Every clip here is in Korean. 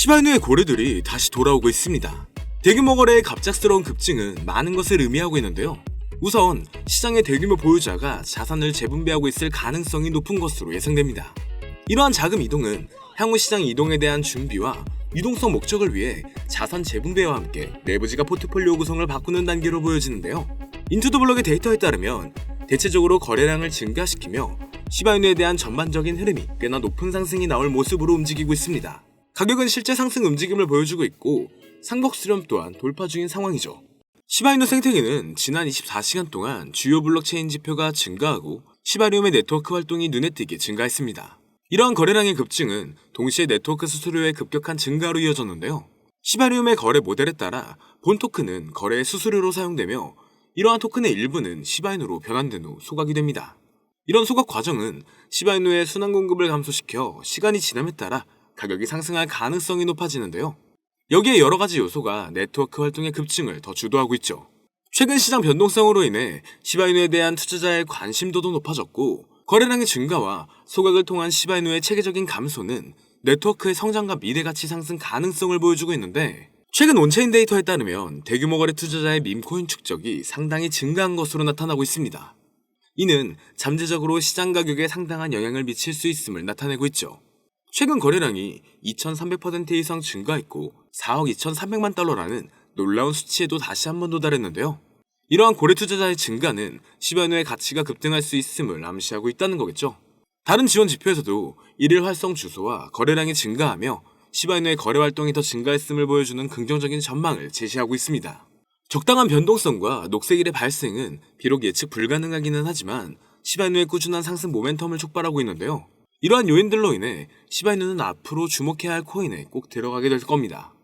시바이누의 고래들이 다시 돌아오고 있습니다. 대규모 거래의 갑작스러운 급증은 많은 것을 의미하고 있는데요. 우선 시장의 대규모 보유자가 자산을 재분배하고 있을 가능성이 높은 것으로 예상됩니다. 이러한 자금 이동은 향후 시장 이동에 대한 준비와 유동성 목적을 위해 자산 재분배와 함께 내부지가 포트폴리오 구성을 바꾸는 단계로 보여지는데요. 인투더 블록의 데이터에 따르면 대체적으로 거래량을 증가시키며 시바이누에 대한 전반적인 흐름이 꽤나 높은 상승이 나올 모습으로 움직이고 있습니다. 가격은 실제 상승 움직임을 보여주고 있고 상복 수렴 또한 돌파 중인 상황이죠. 시바이누 생태계는 지난 24시간 동안 주요 블록체인 지표가 증가하고 시바리움의 네트워크 활동이 눈에 띄게 증가했습니다. 이러한 거래량의 급증은 동시에 네트워크 수수료의 급격한 증가로 이어졌는데요. 시바리움의 거래 모델에 따라 본 토큰은 거래의 수수료로 사용되며 이러한 토큰의 일부는 시바이누로 변환된 후 소각이 됩니다. 이런 소각 과정은 시바이누의 순환 공급을 감소시켜 시간이 지남에 따라 가격이 상승할 가능성이 높아지는데요. 여기에 여러 가지 요소가 네트워크 활동의 급증을 더 주도하고 있죠. 최근 시장 변동성으로 인해 시바이누에 대한 투자자의 관심도도 높아졌고 거래량의 증가와 소각을 통한 시바이누의 체계적인 감소는 네트워크의 성장과 미래 가치 상승 가능성을 보여주고 있는데 최근 온체인 데이터에 따르면 대규모 거래 투자자의 밈코인 축적이 상당히 증가한 것으로 나타나고 있습니다. 이는 잠재적으로 시장 가격에 상당한 영향을 미칠 수 있음을 나타내고 있죠. 최근 거래량이 2,300% 이상 증가했고 4억 2,300만 달러라는 놀라운 수치에도 다시 한 번 도달했는데요. 이러한 고래 투자자의 증가는 시바누의 가치가 급등할 수 있음을 암시하고 있다는 거겠죠. 다른 지원 지표에서도 일일 활성 주소와 거래량이 증가하며 시바누의 거래 활동이 더 증가했음을 보여주는 긍정적인 전망을 제시하고 있습니다. 적당한 변동성과 녹색일의 발생은 비록 예측 불가능하기는 하지만 시바누의 꾸준한 상승 모멘텀을 촉발하고 있는데요. 이러한 요인들로 인해 시바이누는 앞으로 주목해야 할 코인에 꼭 들어가게 될 겁니다.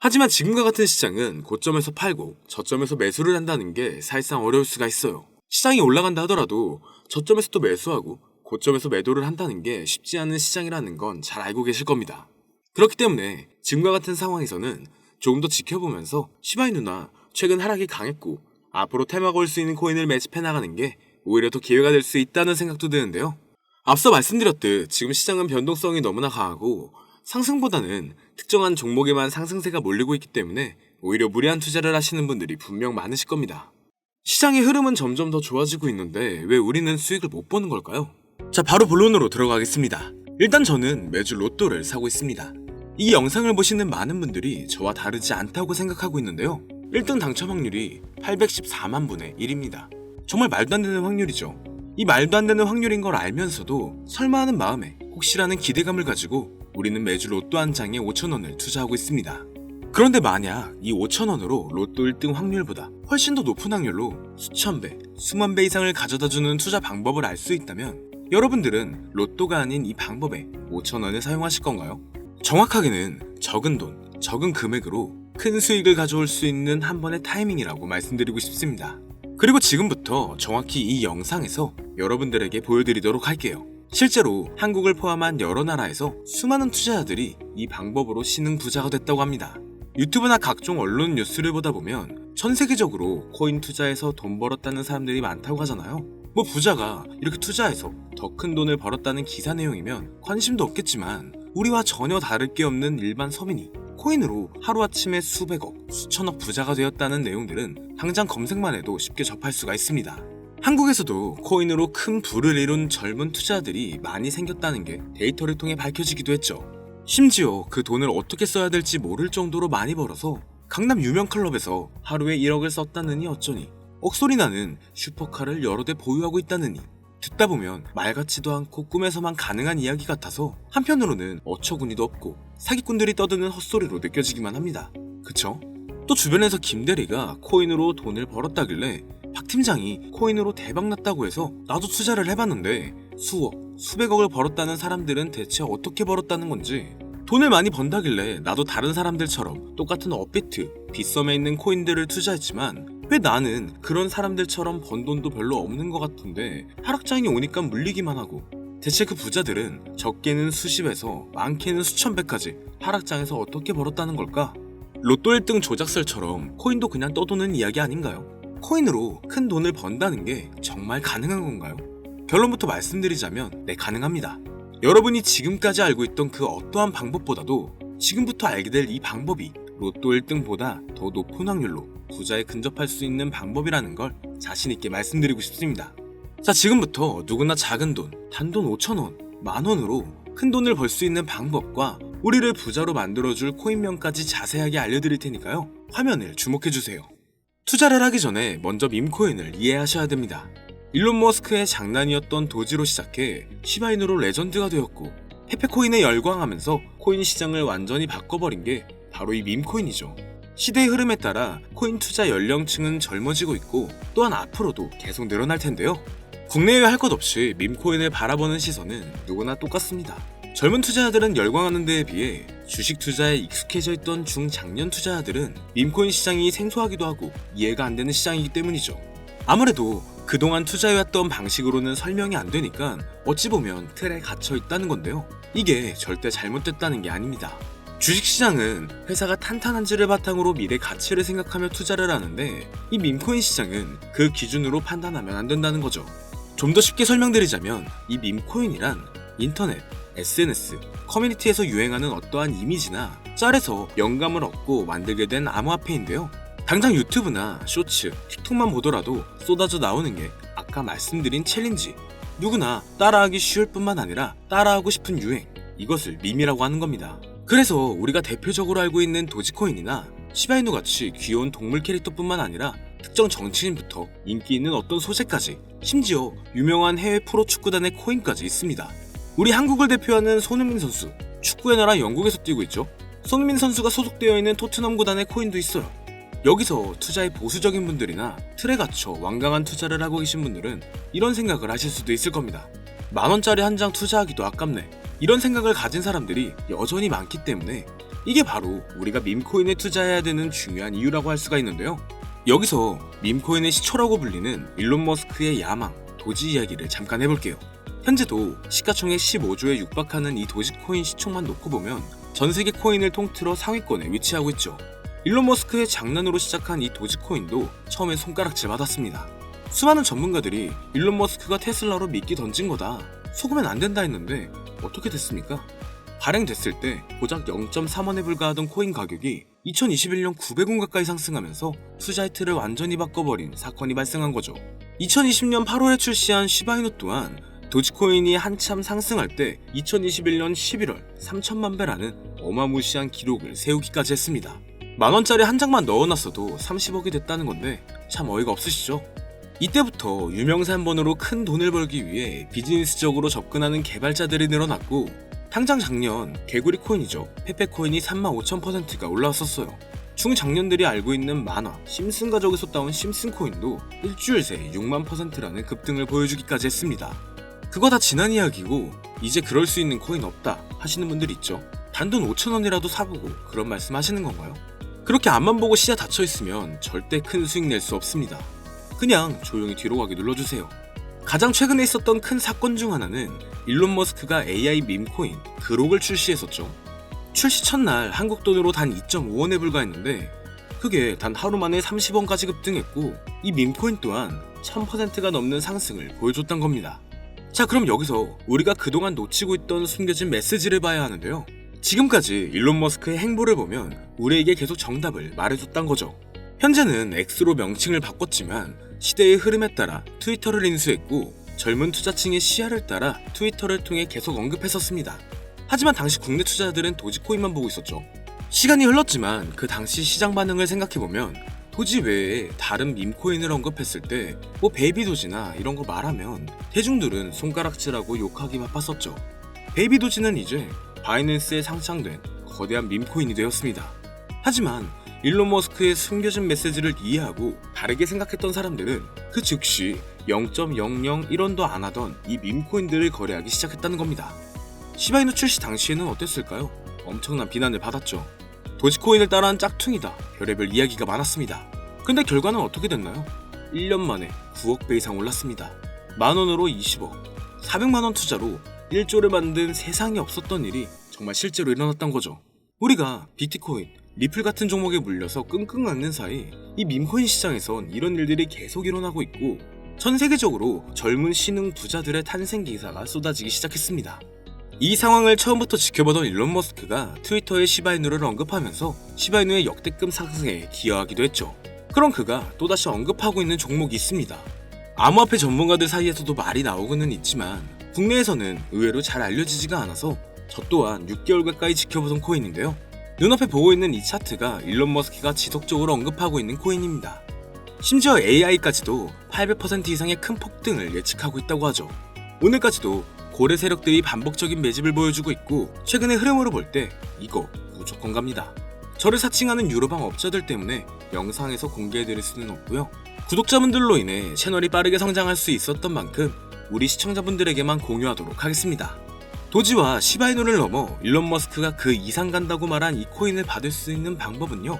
하지만 지금과 같은 시장은 고점에서 팔고 저점에서 매수를 한다는 게 사실상 어려울 수가 있어요. 시장이 올라간다 하더라도 저점에서 또 매수하고 고점에서 매도를 한다는 게 쉽지 않은 시장이라는 건 잘 알고 계실 겁니다. 그렇기 때문에 지금과 같은 상황에서는 조금 더 지켜보면서 시바이누나 최근 하락이 강했고 앞으로 테마가 올 수 있는 코인을 매집해 나가는 게 오히려 더 기회가 될 수 있다는 생각도 드는데요. 앞서 말씀드렸듯 지금 시장은 변동성이 너무나 강하고 상승보다는 특정한 종목에만 상승세가 몰리고 있기 때문에 오히려 무리한 투자를 하시는 분들이 분명 많으실 겁니다. 시장의 흐름은 점점 더 좋아지고 있는데 왜 우리는 수익을 못 보는 걸까요? 자, 바로 본론으로 들어가겠습니다. 일단 저는 매주 로또를 사고 있습니다. 이 영상을 보시는 많은 분들이 저와 다르지 않다고 생각하고 있는데요. 1등 당첨 확률이 814만 분의 1입니다. 정말 말도 안 되는 확률이죠. 이 말도 안 되는 확률인 걸 알면서도 설마 하는 마음에 혹시라는 기대감을 가지고 우리는 매주 로또 한 장에 5천원을 투자하고 있습니다. 그런데 만약 이 5천원으로 로또 1등 확률보다 훨씬 더 높은 확률로 수천 배, 수만 배 이상을 가져다 주는 투자 방법을 알 수 있다면 여러분들은 로또가 아닌 이 방법에 5천원을 사용하실 건가요? 정확하게는 적은 돈, 적은 금액으로 큰 수익을 가져올 수 있는 한 번의 타이밍이라고 말씀드리고 싶습니다. 그리고 지금부터 정확히 이 영상에서 여러분들에게 보여드리도록 할게요. 실제로 한국을 포함한 여러 나라에서 수많은 투자자들이 이 방법으로 신흥 부자가 됐다고 합니다. 유튜브나 각종 언론 뉴스를 보다 보면 전 세계적으로 코인 투자에서 돈 벌었다는 사람들이 많다고 하잖아요. 뭐 부자가 이렇게 투자해서 더 큰 돈을 벌었다는 기사 내용이면 관심도 없겠지만 우리와 전혀 다를 게 없는 일반 서민이 코인으로 하루아침에 수백억, 수천억 부자가 되었다는 내용들은 당장 검색만 해도 쉽게 접할 수가 있습니다. 한국에서도 코인으로 큰 부를 이룬 젊은 투자들이 많이 생겼다는 게 데이터를 통해 밝혀지기도 했죠. 심지어 그 돈을 어떻게 써야 될지 모를 정도로 많이 벌어서 강남 유명 클럽에서 하루에 1억을 썼다느니 어쩌니 억소리 나는 슈퍼카를 여러 대 보유하고 있다느니 듣다 보면 말 같지도 않고 꿈에서만 가능한 이야기 같아서 한편으로는 어처구니도 없고 사기꾼들이 떠드는 헛소리로 느껴지기만 합니다. 그쵸? 또 주변에서 김대리가 코인으로 돈을 벌었다길래 박 팀장이 코인으로 대박 났다고 해서 나도 투자를 해봤는데 수억, 수백억을 벌었다는 사람들은 대체 어떻게 벌었다는 건지 돈을 많이 번다길래 나도 다른 사람들처럼 똑같은 업비트, 빗썸에 있는 코인들을 투자했지만 왜 나는 그런 사람들처럼 번 돈도 별로 없는 것 같은데 하락장이 오니까 물리기만 하고 대체 그 부자들은 적게는 수십에서 많게는 수천 배까지 하락장에서 어떻게 벌었다는 걸까? 로또 1등 조작설처럼 코인도 그냥 떠도는 이야기 아닌가요? 코인으로 큰 돈을 번다는 게 정말 가능한 건가요? 결론부터 말씀드리자면 네 가능합니다. 여러분이 지금까지 알고 있던 그 어떠한 방법보다도 지금부터 알게 될 이 방법이 로또 1등보다 더 높은 확률로 부자에 근접할 수 있는 방법이라는 걸 자신있게 말씀드리고 싶습니다. 자, 지금부터 누구나 작은 돈, 단돈 5천원, 만원으로 큰 돈을 벌 수 있는 방법과 우리를 부자로 만들어줄 코인명까지 자세하게 알려드릴 테니까요. 화면을 주목해주세요. 투자를 하기 전에 먼저 밈코인을 이해하셔야 됩니다. 일론 머스크의 장난이었던 도지로 시작해 시바이누로 레전드가 되었고 페페코인에 열광하면서 코인 시장을 완전히 바꿔버린 게 바로 이 밈코인이죠. 시대의 흐름에 따라 코인 투자 연령층은 젊어지고 있고 또한 앞으로도 계속 늘어날 텐데요. 국내외 할 것 없이 밈코인을 바라보는 시선은 누구나 똑같습니다. 젊은 투자자들은 열광하는 데에 비해 주식 투자에 익숙해져 있던 중장년 투자자들은 밈코인 시장이 생소하기도 하고 이해가 안 되는 시장이기 때문이죠. 아무래도 그동안 투자해왔던 방식으로는 설명이 안 되니까 어찌 보면 틀에 갇혀 있다는 건데요. 이게 절대 잘못됐다는 게 아닙니다. 주식시장은 회사가 탄탄한지를 바탕으로 미래 가치를 생각하며 투자를 하는데 이 밈코인 시장은 그 기준으로 판단하면 안 된다는 거죠. 좀 더 쉽게 설명드리자면 이 밈코인이란 인터넷, SNS, 커뮤니티에서 유행하는 어떠한 이미지나 짤에서 영감을 얻고 만들게 된 암호화폐인데요. 당장 유튜브나 쇼츠, 틱톡만 보더라도 쏟아져 나오는 게 아까 말씀드린 챌린지. 누구나 따라하기 쉬울 뿐만 아니라 따라하고 싶은 유행. 이것을 밈이라고 하는 겁니다. 그래서 우리가 대표적으로 알고 있는 도지코인이나 시바이누 같이 귀여운 동물 캐릭터뿐만 아니라 특정 정치인부터 인기 있는 어떤 소재까지 심지어 유명한 해외 프로 축구단의 코인까지 있습니다. 우리 한국을 대표하는 손흥민 선수, 축구의 나라 영국에서 뛰고 있죠. 손흥민 선수가 소속되어 있는 토트넘 구단의 코인도 있어요. 여기서 투자에 보수적인 분들이나 틀에 갇혀 완강한 투자를 하고 계신 분들은 이런 생각을 하실 수도 있을 겁니다. 만 원짜리 한 장 투자하기도 아깝네. 이런 생각을 가진 사람들이 여전히 많기 때문에 이게 바로 우리가 밈코인에 투자해야 되는 중요한 이유라고 할 수가 있는데요. 여기서 밈코인의 시초라고 불리는 일론 머스크의 야망, 도지 이야기를 잠깐 해볼게요. 현재도 시가총액 15조에 육박하는 이 도지코인 시총만 놓고 보면 전 세계 코인을 통틀어 상위권에 위치하고 있죠. 일론 머스크의 장난으로 시작한 이 도지코인도 처음에 손가락질 받았습니다. 수많은 전문가들이 일론 머스크가 테슬라로 미끼 던진 거다. 속으면 안 된다 했는데 어떻게 됐습니까? 발행됐을 때 고작 0.3원에 불과하던 코인 가격이 2021년 900원 가까이 상승하면서 투자의 틀을 완전히 바꿔버린 사건이 발생한 거죠. 2020년 8월에 출시한 시바이누 또한 도지코인이 한참 상승할 때 2021년 11월 3천만 배라는 어마무시한 기록을 세우기까지 했습니다. 만원짜리 한 장만 넣어놨어도 30억이 됐다는 건데 참 어이가 없으시죠? 이때부터 번으로 큰 돈을 벌기 위해 비즈니스적으로 접근하는 개발자들이 늘어났고 당장 작년 개구리 코인이죠. 페페코인이 35,000%가 올라왔었어요. 중장년들이 알고 있는 만화 심슨 가족에서 따온 심슨 코인도 일주일 새 6만 퍼센트라는 급등을 보여주기까지 했습니다. 그거 다 지난 이야기고 이제 그럴 수 있는 코인 없다 하시는 분들 있죠. 단돈 5천원이라도 사보고 그런 말씀 하시는 건가요? 그렇게 앞만 보고 시야 닫혀 있으면 절대 큰 수익 낼 수 없습니다 그냥 조용히 뒤로 가게 눌러주세요. 가장 최근에 있었던 큰 사건 중 하나는 일론 머스크가 AI 밈코인 그록을 출시했었죠. 출시 첫날 한국 돈으로 단 2.5원에 불과했는데 그게 단 하루 만에 30원까지 급등했고 이 밈코인 또한 1000%가 넘는 상승을 보여줬던 겁니다. 자 그럼 여기서 우리가 그동안 놓치고 있던 숨겨진 메시지를 봐야 하는데요. 지금까지 일론 머스크의 행보를 보면 우리에게 계속 정답을 말해줬단 거죠. 현재는 X로 명칭을 바꿨지만 시대의 흐름에 따라 트위터를 인수했고 젊은 투자층의 시야를 따라 트위터를 통해 계속 언급했었습니다. 하지만 당시 국내 투자자들은 도지코인만 보고 있었죠. 시간이 흘렀지만 그 당시 시장 반응을 생각해보면 도지 외에 다른 밈코인을 언급했을 때 뭐 베이비 도지나 이런 거 말하면 대중들은 손가락질하고 욕하기 바빴었죠. 베이비 도지는 이제 바이낸스에 상장된 거대한 밈코인이 되었습니다. 하지만 일론 머스크의 숨겨진 메시지를 이해하고 다르게 생각했던 사람들은 그 즉시 0.001원도 안 하던 이 밈코인들을 거래하기 시작했다는 겁니다. 시바이누 출시 당시에는 어땠을까요? 엄청난 비난을 받았죠. 도지코인을 따라한 짝퉁이다. 별의별 이야기가 많았습니다. 근데 결과는 어떻게 됐나요? 1년 만에 9억 배 이상 올랐습니다. 만 원으로 20억, 400만 원 투자로 1조를 만든 세상에 없었던 일이 정말 실제로 일어났던 거죠. 우리가 비트코인, 리플 같은 종목에 물려서 끙끙 앓는 사이 이 밈코인 시장에선 이런 일들이 계속 일어나고 있고 전 세계적으로 젊은 신흥 부자들의 탄생 기사가 쏟아지기 시작했습니다. 이 상황을 처음부터 지켜보던 일론 머스크가 트위터에 시바이누를 언급하면서 시바이누의 역대급 상승에 기여하기도 했죠. 그럼 그가 또다시 언급하고 있는 종목이 있습니다. 암호화폐 전문가들 사이에서도 말이 나오고는 있지만 국내에서는 의외로 잘 알려지지가 않아서 저 또한 6개월 가까이 지켜보던 코인인데요. 눈앞에 보고 있는 이 차트가 일론 머스크가 지속적으로 언급하고 있는 코인입니다. 심지어 AI까지도 800% 이상의 큰 폭등을 예측하고 있다고 하죠. 오늘까지도 고래 세력들이 반복적인 매집을 보여주고 있고 최근의 흐름으로 볼 때 이거 무조건 갑니다. 저를 사칭하는 유로방 업자들 때문에 영상에서 공개해드릴 수는 없고요. 구독자분들로 인해 채널이 빠르게 성장할 수 있었던 만큼 우리 시청자분들에게만 공유하도록 하겠습니다. 도지와 시바이노를 넘어 일론 머스크가 그 이상 간다고 말한 이 코인을 받을 수 있는 방법은요.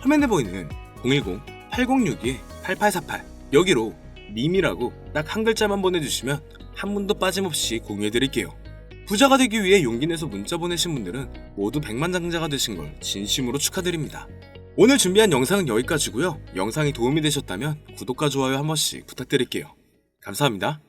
화면에 보이는 010-8062-8848 여기로 밈이라고 딱 한 글자만 보내주시면 한 분도 빠짐없이 공유해드릴게요. 부자가 되기 위해 용기 내서 문자 보내신 분들은 모두 백만장자가 되신 걸 진심으로 축하드립니다. 오늘 준비한 영상은 여기까지고요. 영상이 도움이 되셨다면 구독과 좋아요 한 번씩 부탁드릴게요. 감사합니다.